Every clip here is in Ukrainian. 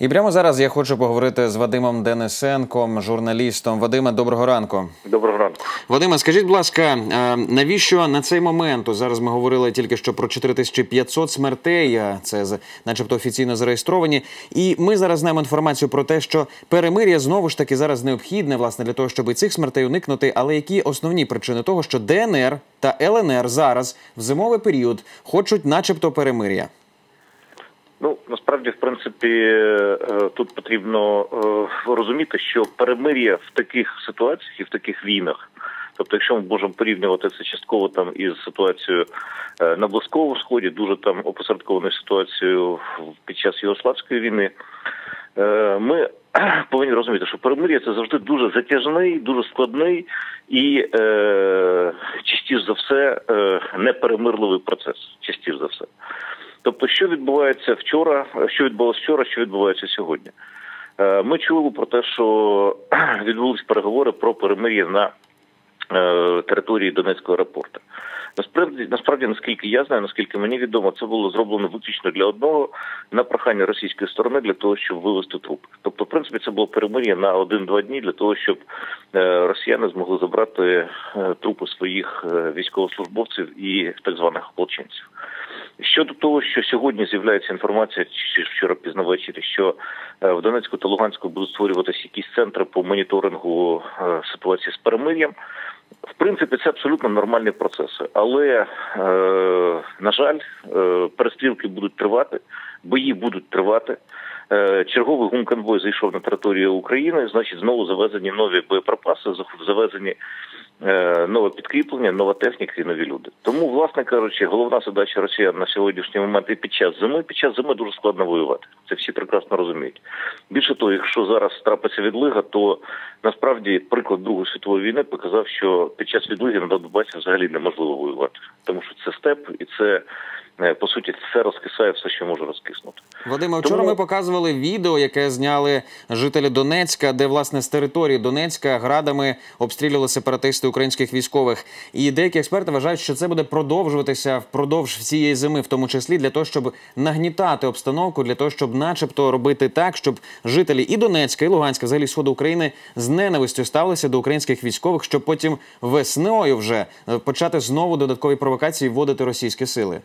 І прямо зараз я хочу поговорити з Вадимом Денисенком, журналістом. Вадиме, доброго ранку. Доброго ранку. Вадиме, скажіть, будь ласка, е, навіщо на цей момент зараз ми говорили тільки що про 4500 смертей, це начебто офіційно зареєстровані. І ми зараз знаємо інформацію про те, що перемир'я знову ж таки зараз необхідне власне для того, щоб і цих смертей уникнути. Але які основні причини того, що ДНР та ЛНР зараз в зимовий період хочуть, начебто, перемир'я? Ну насправді, в принципі, е, тут потрібно е, розуміти, що перемир'я в таких ситуаціях і в таких війнах. Тобто, якщо ми можемо порівнювати це частково там із ситуацією е, на Близькому Сході, дуже там опосередкованою ситуацією під час Югославської війни, ми повинні розуміти, що перемир'я це завжди дуже затяжний, дуже складний і частіше за все неперемирливий процес. Частіше за все. Тобто, що відбувається вчора, що відбулося вчора, що відбувається сьогодні. Е, Ми чули про те, що відбулись переговори про перемир'я на е, території Донецького аеропорту. Насправді, насправді, наскільки я знаю, наскільки мені відомо, це було зроблено виключно для одного на прохання російської сторони для того, щоб вивести трупи. Тобто, в принципі, це було перемир'я на один-два дні для того, щоб е, росіяни змогли забрати трупи своїх військовослужбовців і так званих ополченців. Щодо того, що сьогодні з'являється інформація, чи вчора пізно ввечері, що е, в Донецьку та Луганську будуть створюватися якісь центри по моніторингу е, ситуації з перемир'ям. В принципі, це абсолютно нормальні процеси, але е, на жаль, перестрілки будуть тривати, бої будуть тривати. Черговий гумконвой зайшов на територію України. Значить, знову завезені нові боєприпаси, завезені нове підкріплення, нова техніка і нові люди. Тому, власне кажучи, головна задача Росіян на сьогоднішній момент і під час зими. Під час зими дуже складно воювати. Це всі прекрасно розуміють. Більше того, якщо зараз трапиться відлига, то насправді приклад Другої світової війни показав, що під час відлиги на Донбасі взагалі неможливо воювати, тому що це степ і це. Е, По суті, все розкисає все, що може розкиснути. Вадиме, вчора Тому- ми показували відео, яке зняли жителі Донецька, де власне з території Донецька градами обстрілювали сепаратисти українських військових. І деякі експерти вважають, що це буде продовжуватися впродовж всієї зими, в тому числі для того, щоб нагнітати обстановку, для того, щоб, начебто, робити так, щоб жителі і Донецька, і Луганська, взагалі сходу України, з ненавистю ставилися до українських військових, щоб потім весною вже е, почати знову додаткові провокації вводити російські сили.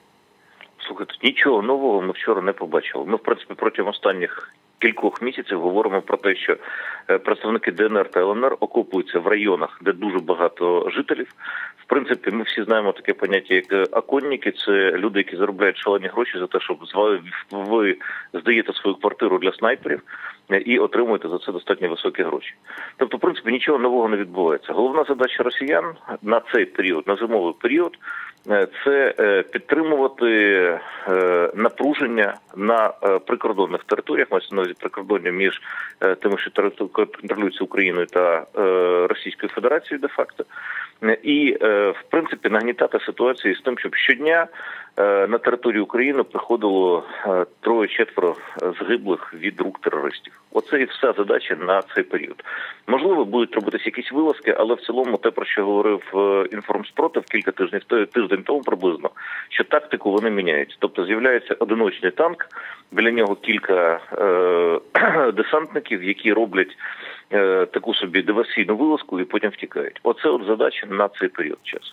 Слухайте, нічого нового ми вчора не побачили. Ми, в принципі, протягом останніх кількох місяців говоримо про те, що е, представники ДНР та ЛНР окупуються в районах, де дуже багато жителів. В принципі, ми всі знаємо таке поняття, як е, оконники. Це люди, які заробляють шалені гроші за те, щоб ви здаєте свою квартиру для снайперів е, і отримуєте за це достатньо високі гроші. Тобто, в принципі, нічого нового не відбувається. Головна задача росіян на цей період, на зимовий період, це е, підтримувати е, напруження на е, прикордонних територіях, мається на увазі прикордоння між е, тими, що контролюються Україною та е, Російською Федерацією, де факто, Е, і е, в принципі нагнітати ситуацію з тим, щоб щодня е, на територію України приходило е, троє-четверо е, загиблих від рук терористів. Оце і вся задача на цей період. Можливо, будуть робитися якісь вилазки, але в цілому те, про що говорив е, інформспротив кілька тижнів тиждень тому приблизно, що тактику вони міняють. Тобто з'являється одиночний танк, біля нього кілька е- десантників, які роблять е, таку собі диверсійну вилазку і потім втікають. Оце от задача на цей період часу.